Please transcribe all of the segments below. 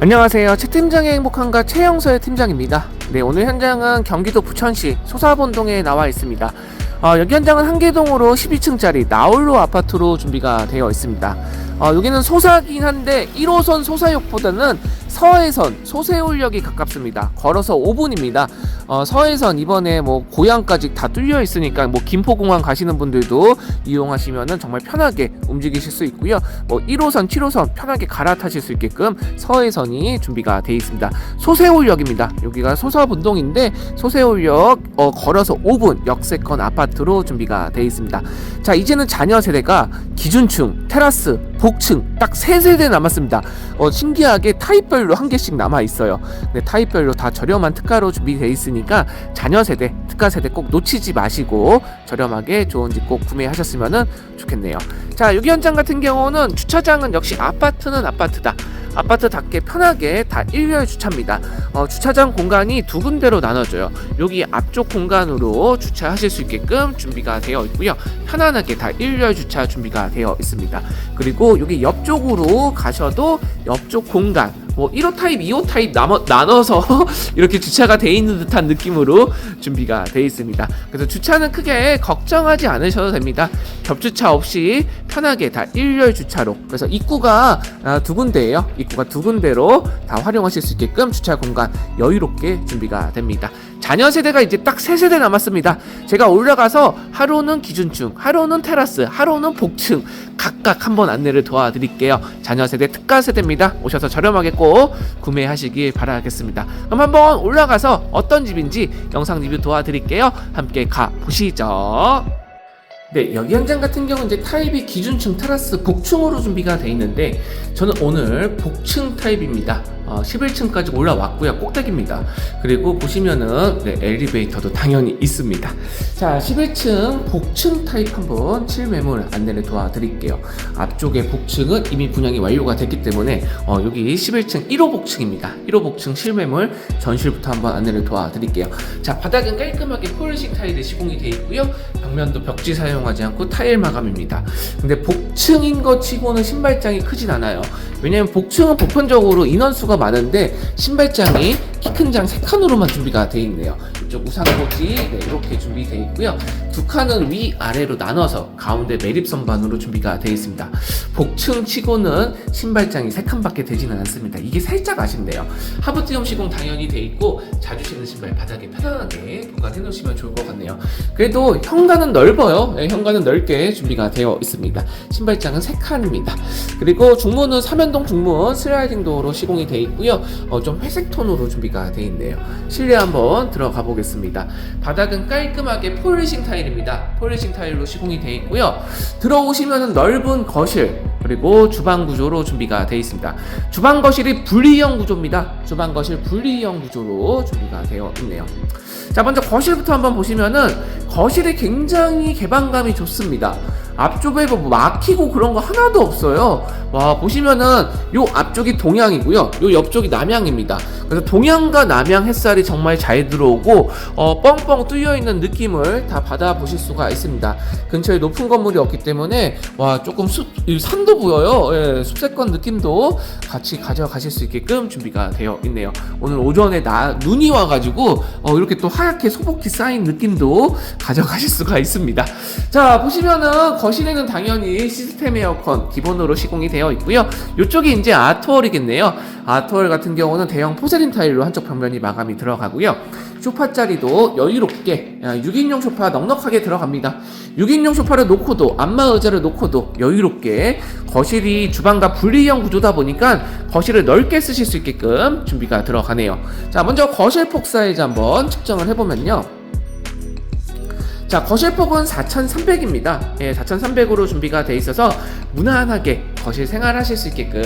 안녕하세요. 최 팀장의 행복한가 최영서의 팀장입니다. 네, 오늘 현장은 경기도 부천시 소사본동에 나와 있습니다. 어, 여기 현장은 한계동으로 12층짜리 나홀로 아파트로 준비가 되어 있습니다. 어, 여기는 소사긴 한데 1호선 소사역보다는 서해선 소세울역이 가깝습니다. 걸어서 5분입니다. 어, 서해선 이번에 뭐 고향까지 다 뚫려 있으니까 뭐 김포공항 가시는 분들도 이용하시면은 정말 편하게 움직이실 수 있고요. 뭐 1호선, 7호선 편하게 갈아타실 수 있게끔 서해선이 준비가 되어 있습니다. 소세울역입니다. 여기가 소사분동인데 소세울역 어, 걸어서 5분 역세권 아파트로 준비가 되어 있습니다. 자 이제는 자녀 세대가 기준층, 테라스, 복층 딱 세 세대 남았습니다. 어, 신기하게 타입별 로 한 개씩 남아 있어요. 네, 타입별로 다 저렴한 특가로 준비되어 있으니까 자녀 세대, 특가 세대 꼭 놓치지 마시고 저렴하게 좋은 집 꼭 구매하셨으면 좋겠네요. 자, 여기 현장 같은 경우는 주차장은 역시 아파트는 아파트다. 아파트답게 편하게 다 일렬 주차입니다. 어, 주차장 공간이 두 군데로 나눠져요. 여기 앞쪽 공간으로 주차하실 수 있게끔 준비가 되어 있고요. 편안하게 다 일렬 주차 준비가 되어 있습니다. 그리고 여기 옆쪽으로 가셔도 옆쪽 공간 뭐 1호 타입, 2호 타입 나눠, 나눠서 이렇게 주차가 돼 있는 듯한 느낌으로 준비가 돼 있습니다. 그래서 주차는 크게 걱정하지 않으셔도 됩니다. 겹주차 없이 편하게 다 일렬 주차로. 그래서 입구가 아, 두 군데예요. 가 두 군데로 다 활용하실 수 있게끔 주차 공간 여유롭게 준비가 됩니다. 자녀 세대가 이제 딱 세 세대 남았습니다. 제가 올라가서 하루는 기준층, 하루는 테라스, 하루는 복층 각각 한번 안내를 도와드릴게요. 자녀 세대 특가 세대입니다. 오셔서 저렴하게 꼭 구매하시길 바라겠습니다. 그럼 한번 올라가서 어떤 집인지 영상 리뷰 도와드릴게요. 함께 가 보시죠. 네, 여기 현장 같은 경우는 이제 타입이 기준층 테라스 복층으로 준비가 되어 있는데 저는 오늘 복층 타입입니다. 어, 11층까지 올라왔고요. 꼭대기입니다. 그리고 보시면은 네, 엘리베이터도 당연히 있습니다. 자, 11층 복층 타입 한번 실매물 안내를 도와드릴게요. 앞쪽에 복층은 이미 분양이 완료가 됐기 때문에 어, 여기 11층 1호 복층입니다. 1호 복층 실매물 전실부터 한번 안내를 도와드릴게요. 자, 바닥은 깔끔하게 폴리식 타일이 시공이 되어 있고요. 벽면도 벽지 사용하지 않고 타일 마감입니다. 근데 복층인 것 치고는 신발장이 크진 않아요. 왜냐면 복층은 보편적으로 인원수가 많은데 신발장이 키 큰장세 칸으로만 준비가 되어 있네요. 이쪽 우산꽂이 네, 이렇게 준비되어 있고요. 두 칸은 위 아래로 나눠서 가운데 매립 선반으로 준비가 되어 있습니다. 복층 치고는 신발장이 세 칸밖에 되지는 않습니다. 이게 살짝 아쉽네요. 하부티움 시공 당연히 되어 있고 자주 신는 신발 바닥에 편안하게 보관해 놓으시면 좋을 것 같네요. 그래도 현관은 넓어요. 네, 현관은 넓게 준비가 되어 있습니다. 신발장은 세 칸입니다. 그리고 중문은 삼연동 중문 슬라이딩 도어로 시공이 되어 있고요. 어, 좀 회색 톤으로 준비가 되어 있네요. 실내 한번 들어가 보겠습니다. 바닥은 깔끔하게 폴리싱 타일입니다. 폴리싱 타일로 시공이 되어 있고요. 들어오시면 넓은 거실 그리고 주방 구조로 준비가 되어 있습니다. 주방 거실이 분리형 구조입니다. 주방 거실 분리형 구조로 준비가 되어 있네요. 자, 먼저 거실부터 한번 보시면은 거실이 굉장히 개방감이 좋습니다. 앞쪽에 뭐 막히고 그런 거 하나도 없어요. 와, 보시면은 요 앞쪽이 동향이고요. 요 옆쪽이 남향입니다. 그래서 동향과 남향 햇살이 정말 잘 들어오고 어, 뻥뻥 뚫려 있는 느낌을 다 받아보실 수가 있습니다. 근처에 높은 건물이 없기 때문에 와 조금 숲이 산도 보여요. 예, 숲세권 느낌도 같이 가져가실 수 있게끔 준비가 되어 있네요. 오늘 오전에 나 눈이 와가지고 어, 이렇게 또 하얗게 소복히 쌓인 느낌도 가져가실 수가 있습니다. 자 보시면은 거실에는 당연히 시스템 에어컨 기본으로 시공이 되어 있고요. 이쪽이 이제 아트월이겠네요. 아트월 같은 경우는 대형 포세 린 타일로 한쪽 벽면이 마감이 들어가고요. 소파 자리도 여유롭게 6인용 소파 넉넉하게 들어갑니다. 6인용 소파를 놓고도 안마 의자를 놓고도 여유롭게 거실이 주방과 분리형 구조다 보니까 거실을 넓게 쓰실 수 있게끔 준비가 들어가네요. 자, 먼저 거실 폭 사이즈 한번 측정을 해보면요. 자, 거실폭은 4,300입니다. 예, 4,300으로 준비가 돼 있어서 무난하게 거실 생활하실 수 있게끔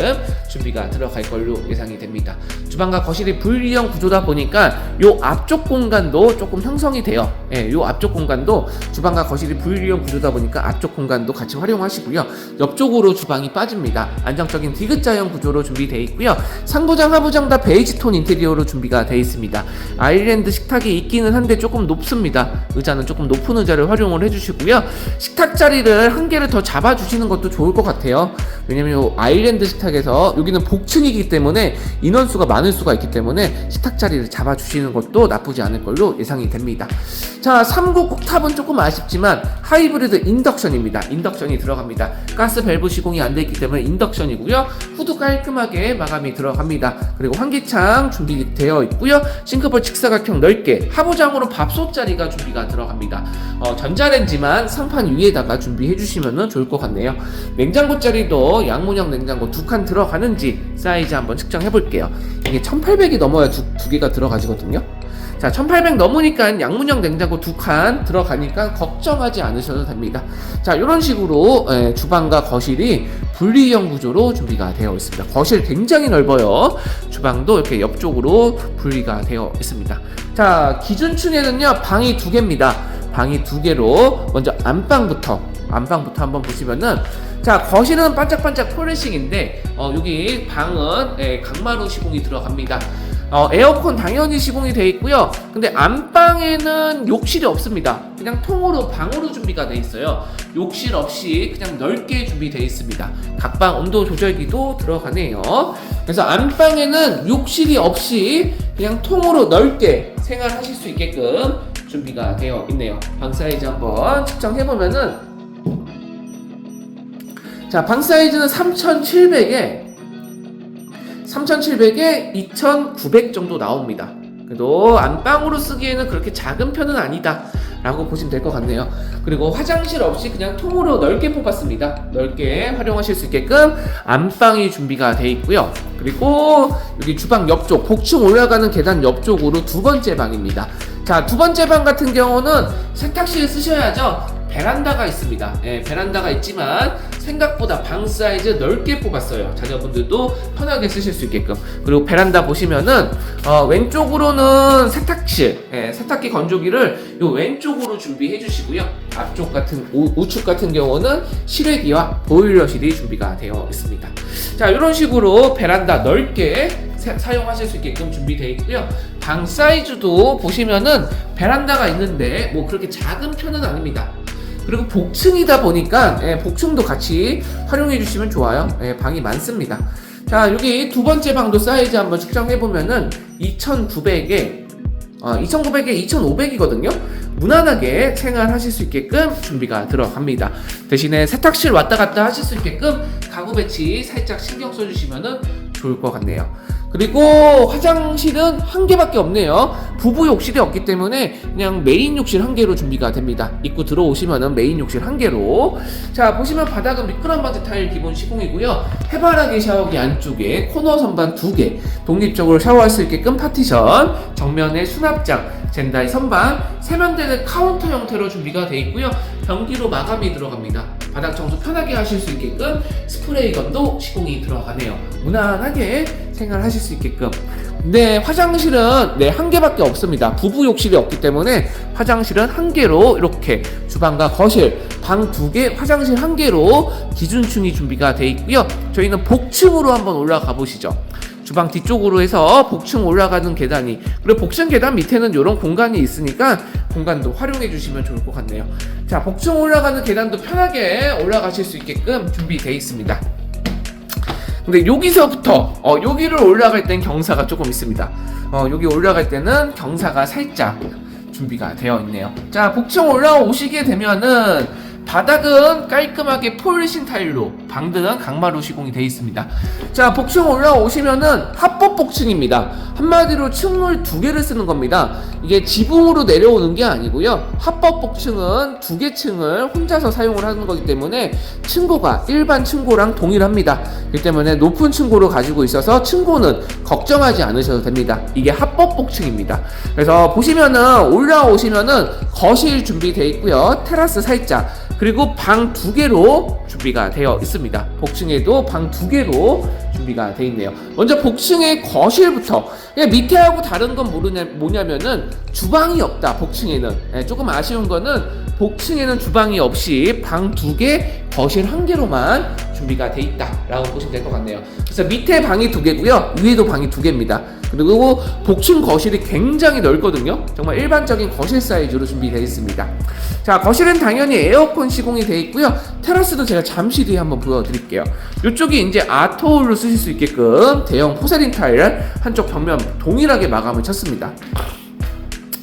준비가 들어갈 걸로 예상이 됩니다. 주방과 거실이 분리형 구조다 보니까 요 앞쪽 공간도 조금 형성이 돼요. 예, 요 앞쪽 공간도 주방과 거실이 분리형 구조다 보니까 앞쪽 공간도 같이 활용하시고요. 옆쪽으로 주방이 빠집니다. 안정적인 디귿자형 구조로 준비되어 있고요. 상부장, 하부장 다 베이지 톤 인테리어로 준비가 되어 있습니다. 아일랜드 식탁이 있기는 한데 조금 높습니다. 의자는 조금 높은 의자를 활용을 해주시고요. 식탁 자리를 한 개를 더 잡아주시는 것도 좋을 것 같아요. 왜냐면 요 아일랜드 식탁에서 여기는 복층이기 때문에 인원수가 많을 수가 있기 때문에 식탁 자리를 잡아주시는 것도 나쁘지 않을 걸로 예상이 됩니다. 자, 3구 꾹탑은 조금 아쉽지만 하이브리드 인덕션입니다. 인덕션이 들어갑니다. 가스 밸브 시공이 안 되기 때문에 인덕션이고요. 후드 깔끔하게 마감이 들어갑니다. 그리고 환기창 준비되어 있고요. 싱크볼 직사각형 넓게 하부장으로 밥솥 자리가 준비가 들어갑니다. 어, 전자레인지만 상판 위에다가 준비해 주시면 좋을 것 같네요. 냉장고 자리도 양문형 냉장고 두 칸 들어가는지 사이즈 한번 측정해 볼게요. 이게 1800이 넘어야 두, 두 개가 들어가지거든요. 자, 1800 넘으니까 양문형 냉장고 두 칸 들어가니까 걱정하지 않으셔도 됩니다. 자, 이런 식으로 예, 주방과 거실이 분리형 구조로 준비가 되어 있습니다. 거실 굉장히 넓어요. 주방도 이렇게 옆쪽으로 분리가 되어 있습니다. 자, 기준층에는요, 방이 두 개입니다. 방이 두 개로 먼저 안방부터 안방부터 한번 보시면은 자 거실은 반짝반짝 폴리싱인데 어, 여기 방은 예, 강마루 시공이 들어갑니다. 어, 에어컨 당연히 시공이 되어 있고요. 근데 안방에는 욕실이 없습니다. 그냥 통으로 방으로 준비가 되어 있어요. 욕실 없이 그냥 넓게 준비되어 있습니다. 각방 온도 조절기도 들어가네요. 그래서 안방에는 욕실이 없이 그냥 통으로 넓게 생활하실 수 있게끔 준비가 되어 있네요. 방 사이즈 한번 측정해 보면은 자, 방 사이즈는 3,700에 3,700에 2,900 정도 나옵니다. 그래도 안방으로 쓰기에는 그렇게 작은 편은 아니다. 라고 보시면 될 것 같네요. 그리고 화장실 없이 그냥 통으로 넓게 뽑았습니다. 넓게 활용하실 수 있게끔 안방이 준비가 되어 있고요. 그리고 여기 주방 옆쪽, 복층 올라가는 계단 옆쪽으로 두 번째 방입니다. 자, 두 번째 방 같은 경우는 세탁실 쓰셔야죠. 베란다가 있습니다. 예, 베란다가 있지만 생각보다 방 사이즈 넓게 뽑았어요. 자녀분들도 편하게 쓰실 수 있게끔. 그리고 베란다 보시면은 어, 왼쪽으로는 세탁실, 예, 세탁기 건조기를 요 왼쪽으로 준비해 주시고요. 앞쪽 같은 우, 우측 같은 경우는 실외기와 보일러실이 준비가 되어 있습니다. 자, 이런 식으로 베란다 넓게 사- 사용하실 수 있게끔 준비되어 있고요. 방 사이즈도 보시면은 베란다가 있는데 뭐 그렇게 작은 편은 아닙니다. 그리고 복층이다 보니까 예, 복층도 같이 활용해 주시면 좋아요. 예, 방이 많습니다. 자 여기 두 번째 방도 사이즈 한번 측정해 보면은 2,900에 어, 2,900에 2,500이거든요. 무난하게 생활하실 수 있게끔 준비가 들어갑니다. 대신에 세탁실 왔다 갔다 하실 수 있게끔 가구 배치 살짝 신경 써주시면 좋을 것 같네요. 그리고 화장실은 한 개밖에 없네요. 부부 욕실이 없기 때문에 그냥 메인 욕실 한 개로 준비가 됩니다. 입구 들어오시면은 메인 욕실 한 개로. 자, 보시면 바닥은 미끄럼 바지 타일 기본 시공이고요. 해바라기 샤워기 안쪽에 코너 선반 두 개, 독립적으로 샤워할 수 있게끔 파티션, 정면에 수납장, 젠다이 선반, 세면대는 카운터 형태로 준비가 되어 있고요. 변기로 마감이 들어갑니다. 바닥 청소 편하게 하실 수 있게끔 스프레이건도 시공이 들어가네요. 무난하게 생활하실 수 있게끔. 네, 화장실은 네, 한 개밖에 없습니다. 부부 욕실이 없기 때문에 화장실은 한 개로 이렇게 주방과 거실, 방 두 개, 화장실 한 개로 기준층이 준비가 되어 있고요. 저희는 복층으로 한번 올라가 보시죠. 주방 뒤쪽으로 해서 복층 올라가는 계단이 그리고 복층 계단 밑에는 이런 공간이 있으니까 공간도 활용해 주시면 좋을 것 같네요. 자, 복층 올라가는 계단도 편하게 올라가실 수 있게끔 준비되어 있습니다. 근데 여기서부터 어, 여기를 올라갈 땐 경사가 조금 있습니다. 어, 여기 올라갈 때는 경사가 살짝 준비가 되어 있네요. 자, 복층 올라오시게 되면은 바닥은 깔끔하게 폴리신 타일로 방들은 강마루 시공이 되어 있습니다. 자, 복층 올라오시면은 합법 복층입니다. 한마디로 층을 두 개를 쓰는 겁니다. 이게 지붕으로 내려오는 게 아니고요. 합법 복층은 두 개 층을 혼자서 사용을 하는 거기 때문에 층고가 일반 층고랑 동일합니다. 그렇기 때문에 높은 층고를 가지고 있어서 층고는 걱정하지 않으셔도 됩니다. 이게 합법 복층입니다. 그래서 보시면은 올라오시면은 거실 준비되어 있고요. 테라스 살짝 그리고 방 두 개로 준비가 되어 있습니다. 복층에도 방 두 개로 준비가 되어 있네요. 먼저 복층의 거실부터 밑에하고 다른 건 모르냐 뭐냐면은 주방이 없다. 복층에는 예, 조금 아쉬운 거는 복층에는 주방이 없이 방 두 개, 거실 한 개로만 준비가 돼 있다라고 보시면 될 것 같네요. 그래서 밑에 방이 두 개고요, 위에도 방이 두 개입니다. 그리고 복층 거실이 굉장히 넓거든요. 정말 일반적인 거실 사이즈로 준비되어 있습니다. 자, 거실은 당연히 에어컨 시공이 되어 있고요. 테라스도 제가 잠시 뒤에 한번 보여드릴게요. 이쪽이 이제 아트홀로 쓰실 수 있게끔 대형 포세린 타일 한쪽 벽면 동일하게 마감을 쳤습니다.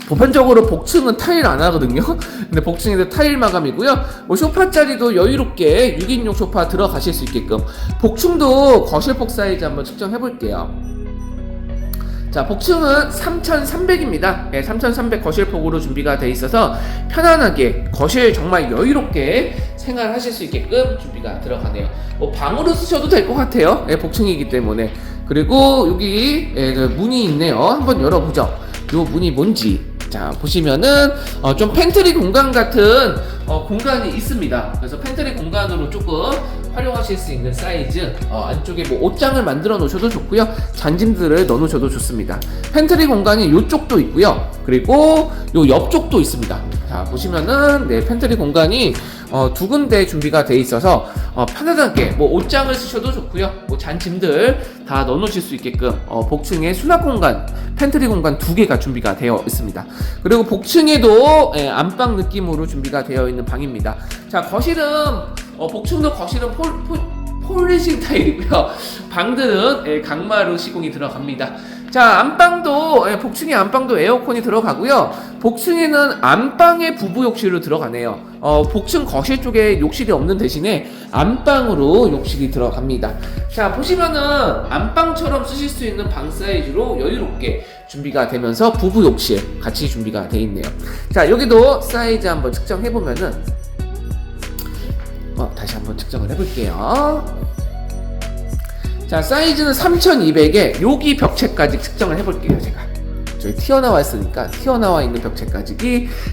보편적으로 복층은 타일 안 하거든요. 근데 복층에도 타일 마감이고요. 뭐 소파 자리도 여유롭게 6인용 소파 들어가실 수 있게끔 복층도 거실폭 사이즈 한번 측정해 볼게요. 자, 복층은 3,300입니다. 네, 3,300 거실폭으로 준비가 돼 있어서 편안하게 거실 정말 여유롭게 생활하실 수 있게끔 준비가 들어가네요. 뭐 방으로 쓰셔도 될 것 같아요. 네, 복층이기 때문에. 그리고 여기 예, 그 문이 있네요. 한번 열어보죠. 요 문이 뭔지. 자 보시면은 어, 좀 팬트리 공간 같은 어, 공간이 있습니다. 그래서 팬트리 공간으로 조금 활용하실 수 있는 사이즈 어, 안쪽에 뭐 옷장을 만들어 놓으셔도 좋고요. 잔짐들을 넣어 놓으셔도 좋습니다. 팬트리 공간이 이쪽도 있고요. 그리고 요 옆쪽도 있습니다. 자 보시면은 네 팬트리 공간이 어, 두 군데 준비가 돼 있어서 어, 편안하게 뭐 옷장을 쓰셔도 좋고요 뭐 잔짐들 다 넣어 놓으실 수 있게끔 어, 복층에 수납 공간 팬트리 공간 두 개가 준비가 되어 있습니다 그리고 복층에도 예, 안방 느낌으로 준비가 되어 있는 방입니다 자 거실은 어, 복층도 거실은 폴, 폴, 폴리싱 타일이고요. 방들은 예, 강마루 시공이 들어갑니다. 자 안방도 예, 복층에 안방도 에어컨이 들어가고요. 복층에는 안방에 부부 욕실로 들어가네요. 어, 복층 거실 쪽에 욕실이 없는 대신에 안방으로 욕실이 들어갑니다. 자 보시면은 안방처럼 쓰실 수 있는 방 사이즈로 여유롭게 준비가 되면서 부부 욕실 같이 준비가 돼 있네요. 자 여기도 사이즈 한번 측정해 보면은 어, 다시 한번 측정을 해 볼게요. 자, 사이즈는 3200에 여기 벽체까지 측정을 해볼게요, 제가. 저기 튀어나와 있으니까 튀어나와 있는 벽체까지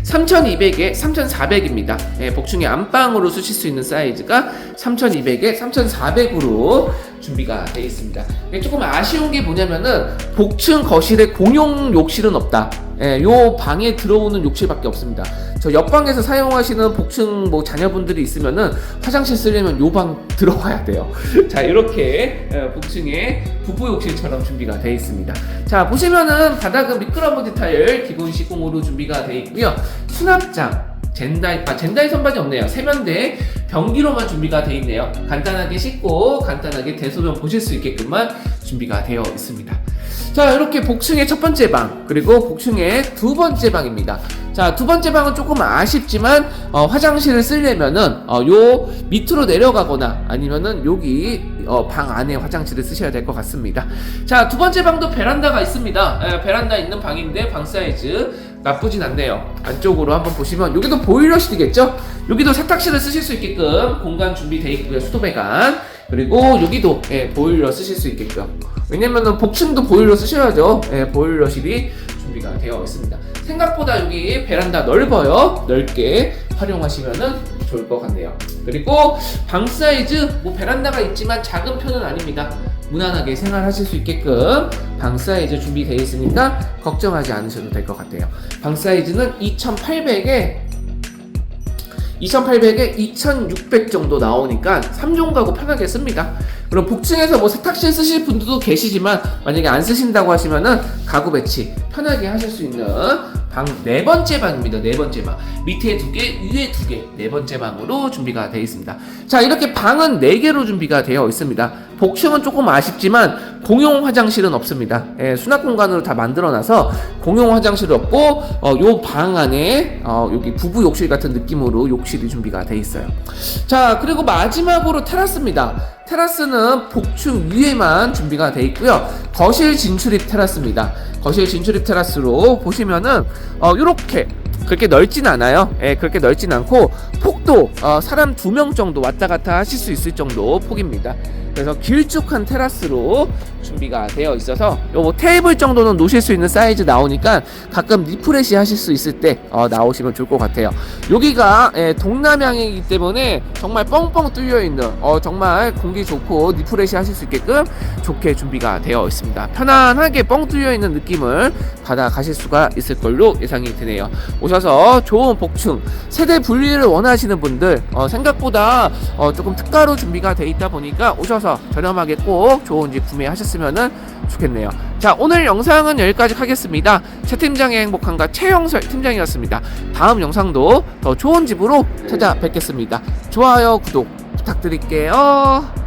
3200에 3400입니다. 예, 복층의 안방으로 쓰실 수 있는 사이즈가 3200에 3400으로 준비가 되어 있습니다. 이게 조금 아쉬운 게 뭐냐면은 복층 거실에 공용 욕실은 없다. 예, 요 방에 들어오는 욕실밖에 없습니다. 저 옆방에서 사용하시는 복층 뭐 자녀분들이 있으면은 화장실 쓰려면 요 방 들어가야 돼요. 자 이렇게 예, 복층에 부부 욕실처럼 준비가 되어 있습니다. 자 보시면은 바닥은 미끄러먼지 타일 기본 시공으로 준비가 되어 있고요. 수납장 젠다이, 아, 젠다이 선반이 없네요. 세면대 변기로만 준비가 되어 있네요. 간단하게 씻고 간단하게 대소변 보실 수 있게끔만 준비가 되어 있습니다. 자, 이렇게 복층의 첫 번째 방, 그리고 복층의 두 번째 방입니다. 자, 두 번째 방은 조금 아쉽지만, 어, 화장실을 쓰려면은, 어, 요 밑으로 내려가거나 아니면은 여기, 어, 방 안에 화장실을 쓰셔야 될 것 같습니다. 자, 두 번째 방도 베란다가 있습니다. 에, 베란다 있는 방인데, 방 사이즈 나쁘진 않네요. 안쪽으로 한번 보시면, 여기도 보일러실이겠죠? 여기도 세탁실을 쓰실 수 있게끔 공간 준비되어 있고요. 수도 배관. 그리고 여기도 예, 보일러 쓰실 수 있게끔. 왜냐면은 복층도 보일러 쓰셔야죠. 예, 보일러실이 준비가 되어 있습니다. 생각보다 여기 베란다 넓어요. 넓게 활용하시면은 좋을 것 같네요. 그리고 방 사이즈 뭐 베란다가 있지만 작은 편은 아닙니다. 무난하게 생활하실 수 있게끔 방 사이즈 준비되어 있으니까 걱정하지 않으셔도 될 것 같아요. 방 사이즈는 2,800에 2800에 2600 정도 나오니까 3종 가구 편하게 씁니다. 그럼 복층에서 뭐 세탁실 쓰실 분들도 계시지만 만약에 안 쓰신다고 하시면은 가구 배치 편하게 하실 수 있는 방 네 번째 방입니다. 네 번째 방. 밑에 두 개, 위에 두 개. 네 번째 방으로 준비가 되어 있습니다. 자, 이렇게 방은 네 개로 준비가 되어 있습니다. 복층은 조금 아쉽지만 공용 화장실은 없습니다. 예, 수납 공간으로 다 만들어놔서 공용 화장실 없고 어, 요방 안에 어, 여기 부부 욕실 같은 느낌으로 욕실이 준비가 돼 있어요. 자, 그리고 마지막으로 테라스입니다. 테라스는 복층 위에만 준비가 돼 있고요. 거실 진출입 테라스입니다. 거실 진출입 테라스로 보시면은 어, 요렇게 그렇게 넓진 않아요. 예, 그렇게 넓진 않고 폭도 어, 사람 두 명 정도 왔다 갔다 하실 수 있을 정도 폭입니다. 그래서 길쭉한 테라스로 준비가 되어 있어서 요뭐 테이블 정도는 놓으실 수 있는 사이즈 나오니까 가끔 리프레시 하실 수 있을 때 어, 나오시면 좋을 것 같아요. 여기가 예, 동남향이기 때문에 정말 뻥뻥 뚫려 있는 어, 정말 공기 좋고 리프레시 하실 수 있게끔 좋게 준비가 되어 있습니다. 편안하게 뻥 뚫려 있는 느낌을 받아 가실 수가 있을 걸로 예상이 되네요. 오셔서 좋은 복층 세대 분리를 원하시는 분들 어, 생각보다 어, 조금 특가로 준비가 돼 있다 보니까 오셔서 저렴하게 꼭 좋은 집 구매하셨으면은 좋겠네요. 자, 오늘 영상은 여기까지 하겠습니다. 최 팀장의 행복한가 최영설 팀장이었습니다. 다음 영상도 더 좋은 집으로 찾아뵙겠습니다. 좋아요, 구독 부탁드릴게요.